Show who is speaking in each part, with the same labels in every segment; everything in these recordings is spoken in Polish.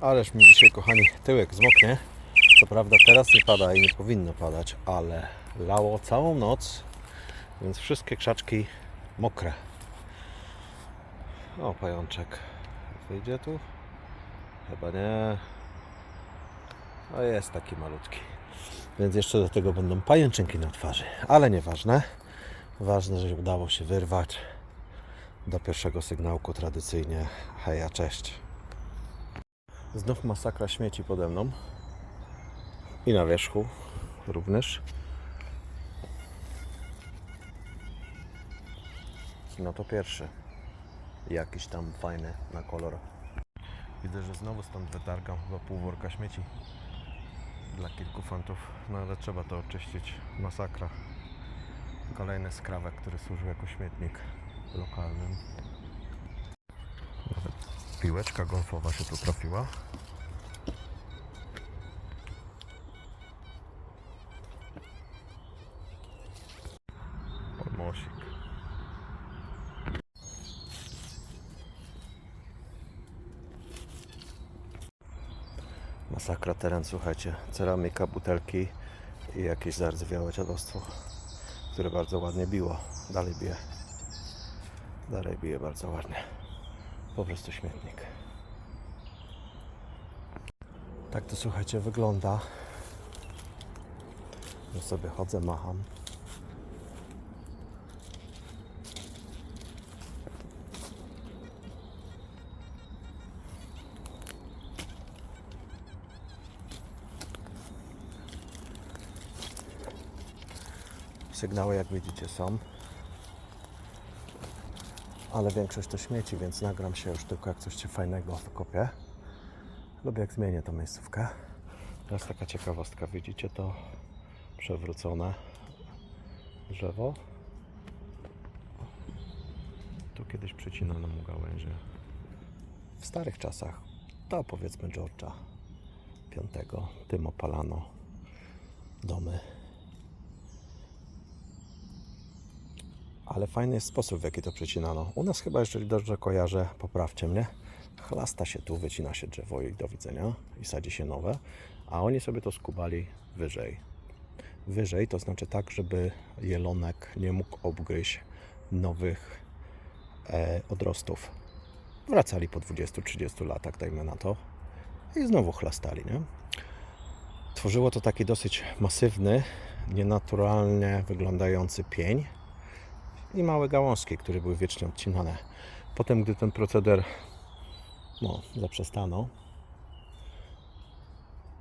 Speaker 1: Ależ mi dzisiaj, kochani, tyłek zmoknie. Co prawda teraz nie pada i nie powinno padać, ale lało całą noc, więc wszystkie krzaczki mokre. O, pajączek. Wyjdzie tu? Chyba nie. O, jest taki malutki. Więc jeszcze do tego będą pajęczynki na twarzy. Ale nieważne. Ważne, że udało się wyrwać do pierwszego sygnałku tradycyjnie. Heja, cześć. Znów masakra śmieci pode mną. I na wierzchu również. No to pierwszy. Jakiś tam fajny na kolor. Widzę, że znowu stąd wytargam chyba pół worka śmieci dla kilku fantów. No ale trzeba to oczyścić. Masakra. Kolejny skrawek, który służył jako śmietnik lokalnym. Piłeczka golfowa się tu trafiła. Olmosik. Masakra teren, słuchajcie. Ceramika, butelki i jakieś zardzewiałe dziadostwo, które bardzo ładnie biło. Dalej bije. Dalej bije bardzo ładnie. Po prostu śmietnik. Tak to słuchajcie wygląda. Ja sobie chodzę, macham. Sygnały jak widzicie są. Ale większość to śmieci, więc nagram się już tylko jak coś się fajnego wykopię. Lub jak zmienię tą miejscówkę. Teraz taka ciekawostka. Widzicie to przewrócone drzewo? Tu kiedyś przecinano mu gałęzie. W starych czasach, to powiedzmy George'a V, tym opalano domy Ale fajny jest sposób, w jaki to przecinano. U nas chyba, jeżeli dobrze kojarzę, poprawcie mnie, chlasta się tu, wycina się drzewo i do widzenia i sadzi się nowe, a oni sobie to skubali wyżej. Wyżej to znaczy tak, żeby jelonek nie mógł obgryźć nowych e, odrostów. Wracali po 20-30 latach, dajmy na to, i znowu chlastali, nie? Tworzyło to taki dosyć masywny, nienaturalnie wyglądający pień, i małe gałązki, które były wiecznie odcinane. Potem, gdy ten proceder no, zaprzestano,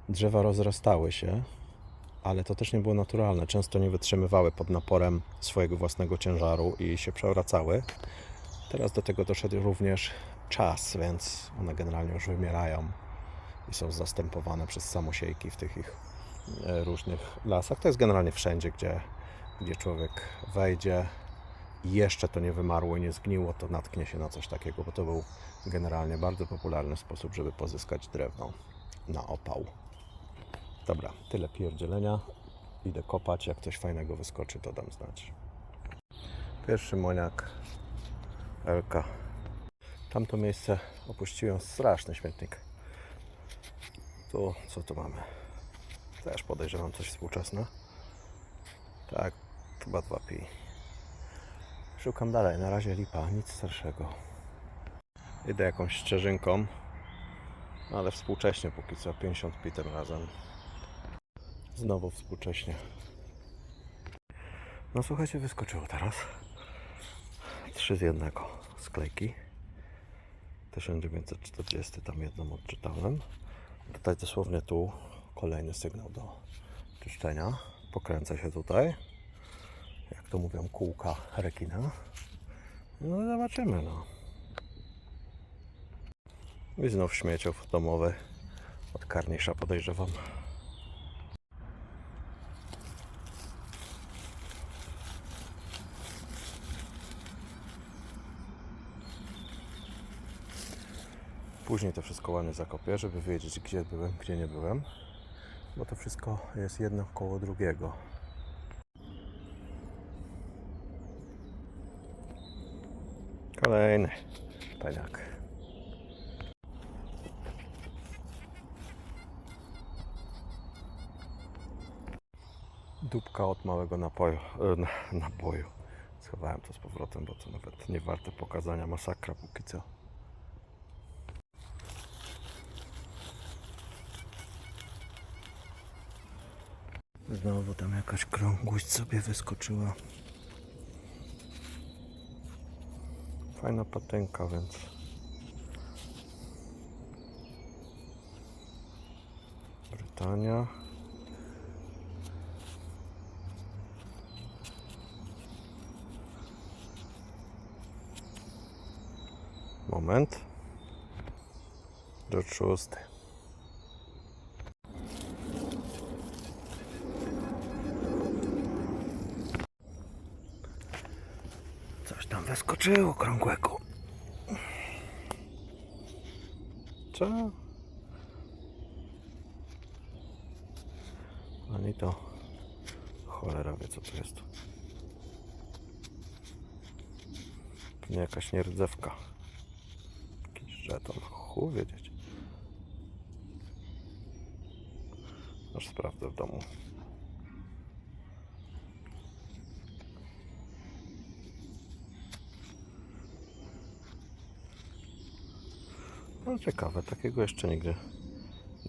Speaker 1: drzewa rozrastały się, ale to też nie było naturalne. Często nie wytrzymywały pod naporem swojego własnego ciężaru i się przewracały. Teraz do tego doszedł również czas, więc one generalnie już wymierają i są zastępowane przez samosiejki w tych ich e, różnych lasach. To jest generalnie wszędzie, gdzie, gdzie człowiek wejdzie, jeszcze to nie wymarło i nie zgniło, to natknie się na coś takiego, bo to był generalnie bardzo popularny sposób, żeby pozyskać drewno na opał. Dobra, tyle pierdzielenia. Idę kopać, jak coś fajnego wyskoczy, to dam znać. Pierwszy moniak Elka. Tamto miejsce opuściłem straszny śmietnik. Tu, co tu mamy? Też podejrzewam coś współczesne. Tak, chyba 2 pi. Szukam dalej, na razie lipa, nic starszego. Idę jakąś ścieżynką, ale współcześnie póki co, 50 pi tym razem. Znowu współcześnie. No słuchajcie, wyskoczyło teraz. Trzy z jednego sklejki. 1940 tam jedną odczytałem. Tutaj dosłownie tu kolejny sygnał do czyszczenia. Pokręcę się tutaj jak to mówią, kółka rekina. No zobaczymy, no. I znów śmieciów domowych od karnisza podejrzewam. Później to wszystko ładnie zakopię, żeby wiedzieć gdzie byłem, gdzie nie byłem. Bo to wszystko jest jedno koło drugiego. Kolejny peniak. Dubka od małego napoju, e, na, naboju. Schowałem to z powrotem, bo to nawet nie warte pokazania. Masakra póki co. Znowu tam jakaś krągłość sobie wyskoczyła. Fajna patynka, więc Brytania. Moment. George szósty. Coś tam wyskoczyło krągłego. Co? Ani to. Cholera wie co to jest. Pewnie jakaś nierdzewka. Jakiś żeton. Chuj wiedzieć. Aż sprawdzę w domu. No ciekawe, takiego jeszcze nigdy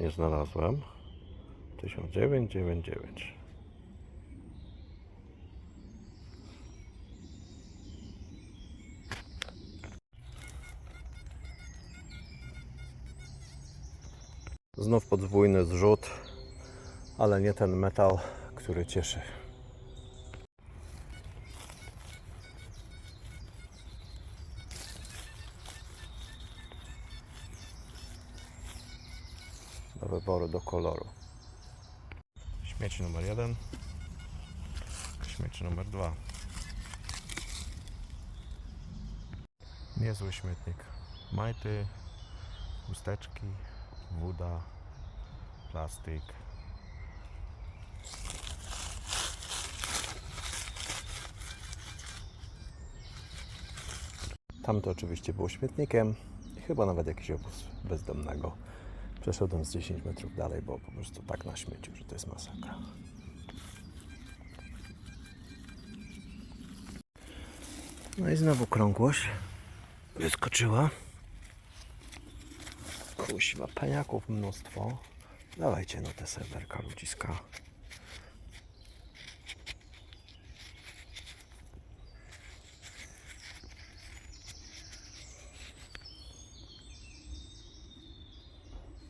Speaker 1: nie znalazłem. 1999. Znów podwójny zrzut, ale nie ten metal, który cieszy. Do wyboru, do koloru. Śmieć numer jeden, śmieć numer dwa. Niezły śmietnik. Majty, chusteczki, woda, plastik. Tamto oczywiście było śmietnikiem i chyba nawet jakiś obóz bezdomnego. Przeszedłem z 10 metrów dalej, bo po prostu tak na śmieciu, że to jest masakra. No i znowu krągłość wyskoczyła. Kuźwa, peniaków mnóstwo. Dawajcie no te serwerka ludziska.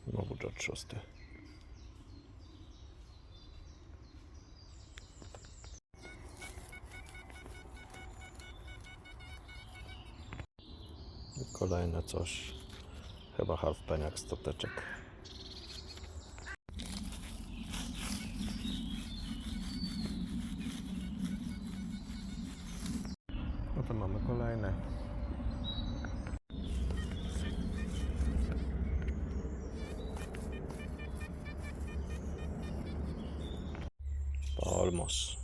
Speaker 1: Znowu George szósty. I Kolejne coś. Chyba half peniak stoteczek. No to mamy kolejne. Polmos.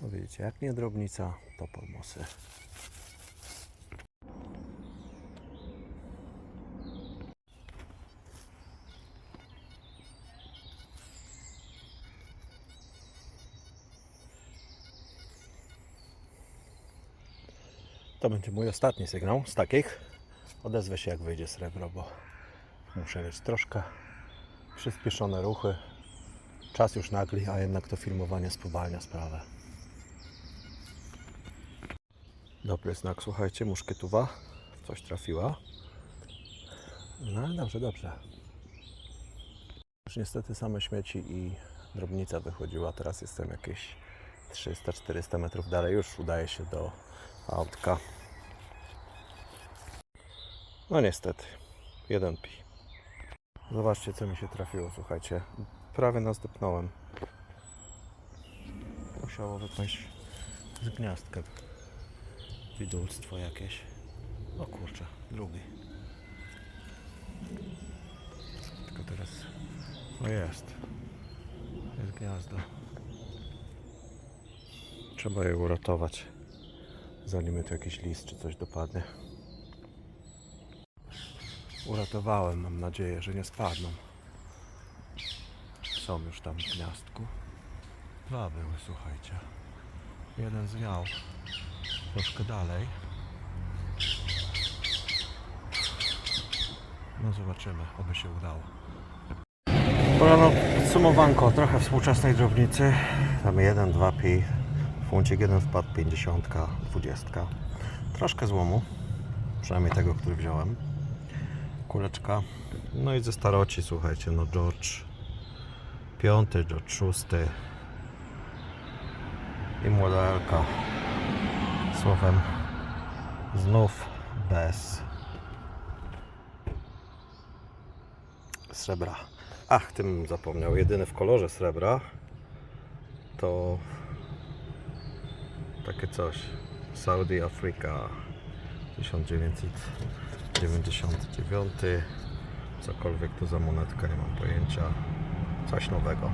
Speaker 1: No widzicie, jak nie drobnica, to polmosy. To będzie mój ostatni sygnał z takich. Odezwę się jak wyjdzie srebro, bo muszę mieć troszkę przyspieszone ruchy. Czas już nagli, a jednak to filmowanie spowalnia sprawę. Dobry znak, słuchajcie, muszkietuwa. Coś trafiła. No dobrze, dobrze. Już niestety same śmieci i drobnica wychodziła. Teraz jestem jakieś 300-400 metrów dalej. Już udaje się do autka. No niestety, jeden pi. Zobaczcie, co mi się trafiło, słuchajcie. Prawie nazdepnąłem. Musiało wypaść z gniazdka. Widulstwo jakieś. O kurczę, drugi. Tylko teraz... O jest. Jest gniazdo. Trzeba je uratować. Zanim tu jakiś list czy coś dopadnie. Uratowałem, mam nadzieję, że nie spadną. Są już tam w gniazdku. Dwa były, słuchajcie. Jeden zwiał troszkę dalej. No zobaczymy, oby się udało. Porano podsumowanko, trochę współczesnej drobnicy. Tam 1, 2 pi. Funcik jeden wpadł, 50, 20. Troszkę złomu, przynajmniej tego, który wziąłem. Kuleczka. No i ze staroci, słuchajcie, no George piąty, George szósty i młoda Elka. Słowem, znów bez srebra. Ach, tym zapomniał. Jedyny w kolorze srebra to takie coś. Saudi Afrika 1999. Cokolwiek tu za monetka, nie mam pojęcia. Coś nowego.